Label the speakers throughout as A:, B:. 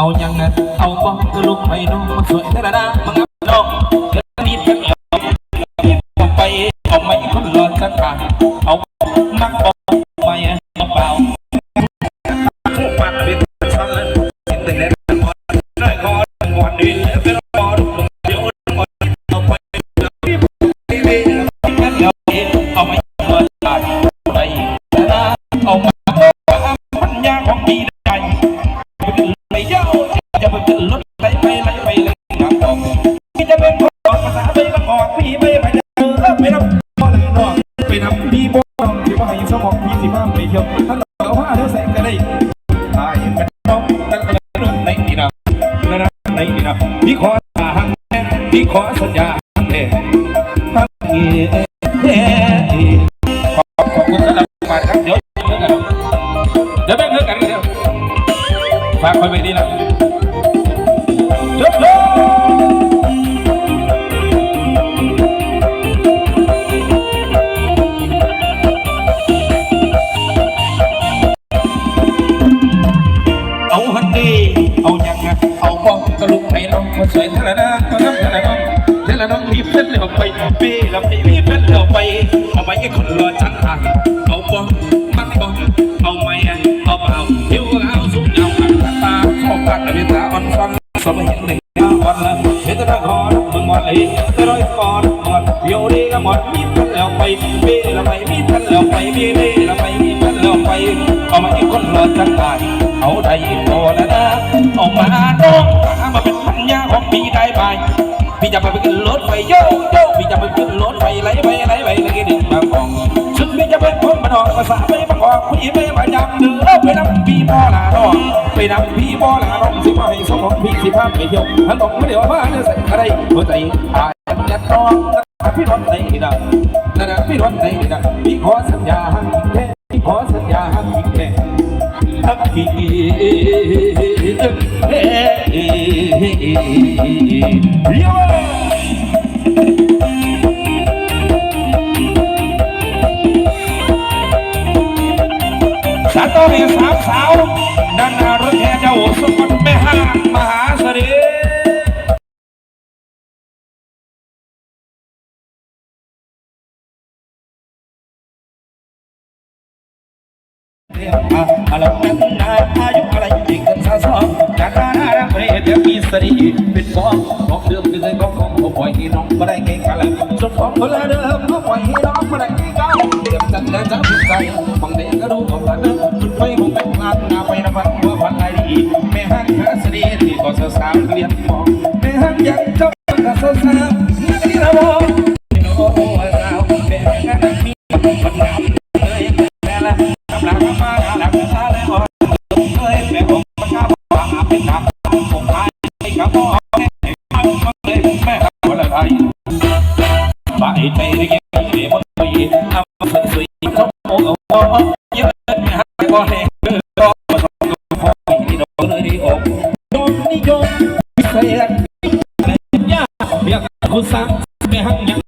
A: เอายังนะเอาบ้องกระลุกไปน้องมาสวยแต่ละด้ามึงน้องเดี๋ยวนี้เป็นเอาไปเอาไม่คนรอสักการเอามักบอกไม่เอาเปล่าทุกมันเป็นชั้นเลยเห็นแต่เล็กได้คอวันนี้เป็นคอดูเดี๋ยวเอาไปเอาไม่เมื่อตายไปเอามาปัญญาของปีได้ไปเย้าจะ ไปขึ้นรถไปไปไปไปเลยน้ำตกที่จะเป็นคนภาษาไปละออกพี่ไปไปเจอไปรับพ่อเลยนองไปทำพี่บ้องที่ว่าให้สมองพี่สิบ้าไปเที่ยวท่านเอาผ้าเท่าแสงก็ได้ตายกันน้องตั้งแต่ในนี่นะนะนะในนี่นะพี่ขอสาหังพี่ขอสัญญาแน่ทั้งนี้ขอบคุณสำหรับการครับเดี๋ยวเดี๋ยวแบ่งเงินกันเดี๋ยวฝากคอยไปดีนะ เลยเอาฮันดีเอายังไงเอาบ้องกระลุกให้น้องมาสวยเท่านั้นนะมาน้ำเท่านั้นน้องเท่านั้นน้องมีเพื่อนเหลือไปเป้แล้วไม่ ล้วไปมีเพื่อนแล้วไปมีเป้แล้วไปมีเพื่อนแล้วไปเอามาให้คนรอจังหันเอาได้พอแล้วนะเอามาน้องหามาเป็นพันยาของพี่ได้ไปพี่จะไปขึ้นรถไฟโยโยพี่จะไปขึ้นรถไฟไหลไปไหลไปไหลดิ่งบางกองซึ่งพี่จะเป็นคนบ้านอกภาษาไม่บางกอกพี่ไม่ประจำเดือไปนำพี่พ่อลาน้องไปนำพี่พ่อลาน้องสิมาให้สมองพี่สิพาไปเที่ยวท่านต้องไม่เดี๋ยวมาเนี่ยใส่อะไรหัวใจตายยัดน้องพี่รถไหนนะ นั่นนะพี่รถไหนนะพี่ขอสัญญาหักแค่พี่ขอสัญญาหักแค่ทักทีเฮ้ยสาตอมีสามสาวด้านหน้ารถแห่เจ้าสุ กเรียเดี๋ยวมีสรีเป็นฟองของเดิมคือของของเขาปล่อยให้น้องม่ได้เก่งกันสมของคนละเดิมเขาปล่อยให้น้องม่ได้เก่งกันเดี๋ยวจันเดินจับใจบางเด็กก็รู้ของกันมันไปคงเป็นงานนาไปนะพันว่าพันไรดีแม่ฮักหาสรีที่ก็สาวเรียนมองแม่ฮักยังเจ้า ว่าเป็นกรรมผมตายกับพ่อแม่เลยแม่ครับคนละไทยบายใจเรียกเดี๋ยวมันไปทำเป็นสุยเขาโอ้โหเยอะไม่หายบ่แห้งเออก็มาทำกับพ่อที่โดนเลยดีอกโดนนิยมเสียงแต่ยากเรียกคุณสังไม่หักยัง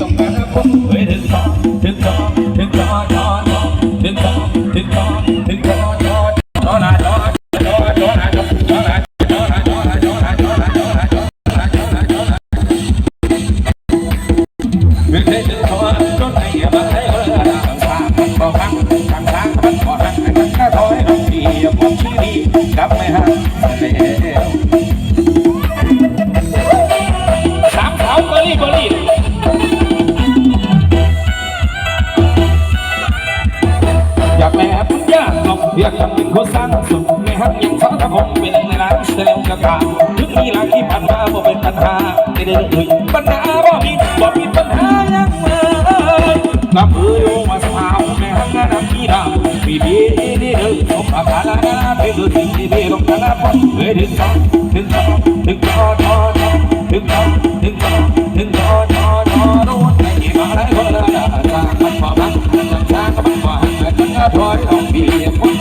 A: ต้องการคนเฮ้ย เป็นในร้านเซลล์กะกาถึงมีหลายที่ผ่านมาบ่เป็นปัญหาไม่ได้เลยปัญหาบ่มีบ่มีปัญหายังเลยกับมือโยมาสาวแม่หักงานมีดาวมีดีดีเด้อสมอาการนะเป็นเรื่องที่ดีลงกันนะพ่อเฮ้ยถึงสองถึงสองถึงจอจอจอถึงสองถึงสองถึงจอจอจอโดนไอ้มาได้คนละนะสร้างมันพอมันสร้างก็มันพอมันก็ถอยออกบีคน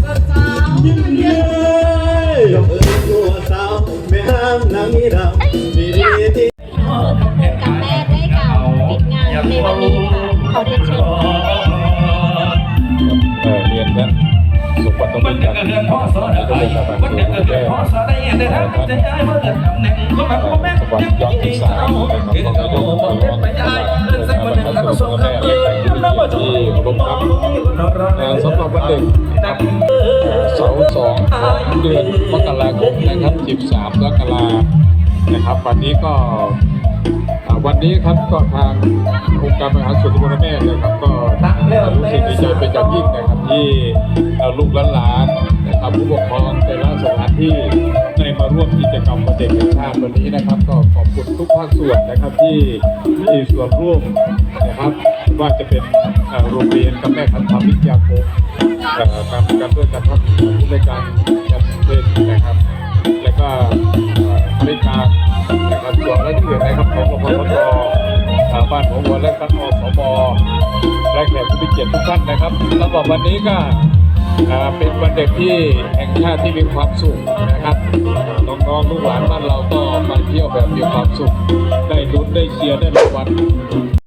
A: เป็
B: นเราก็สาว
C: ยิ้มเย้ยกเอ้ยตัวสาวไม่ห้ามนางนี้ดำดีดีที่
D: กับแม่ได้กล่าวปิดงานในวันนี้ค่ะขอเรียนเชิญ
E: เอ่อเรียนนะสุขวัตต้อง
A: มัน
E: มี
A: จะ
E: การ
A: เกิดพ่อสอนอะไรมันจะเกิดพ่อสอนอะไรเดินทางจะย้ายมาเกิดตำแหน่งก็แบบพ่อแม่ยังมีเขาเกิดกับพ่อบอกเล่นไปย้ายเดินสักวันหนึ่งแล้วก็ส่งคำเตือนแล้ว มาดู
E: งานสำหรับวันเด็กเสาร์สองของเดือนมกราคมนะครับ 13มกรานะครับ วันนี้ก็วันนี้ครับก็ทางองค์การบริหารส่วนตำบลแม่นะครับ ก็รู้สึกดีใจเป็นอย่างยิ่งนะครับที่ลูกหลานนะครับผู้ปกครองแต่ละสถานที่ได้มาร่วมกิจกรรมวันเด็กแห่งชาติวันนี้นะครับ ก็ขอบคุณทุกภาคส่วนนะครับที่มีส่วนร่วมนะครับว่าจะเป็น โรงเรียนกับแม่คันธรรมวิทยาคมเอ่อการการด้วยการทำผู้ในวยการการเล่นนะครับ แล้วก็อ่อบริการนะครับส่วนและที่เหลือนนะครับของรพททาบ้านของวัวและท่านอสมและแขกผู้มีเกียรติทุกท่านนะครับสำหรับวันนี้ก็เอ่อเป็นวันเด็กที่แห่งชาติที่มีความสุขนะครับน้องๆลูกหลานบ้านเราก็มาเที่ยวแบบมีความสุข ได้ลุ้นได้เชียร์ได้รางวัล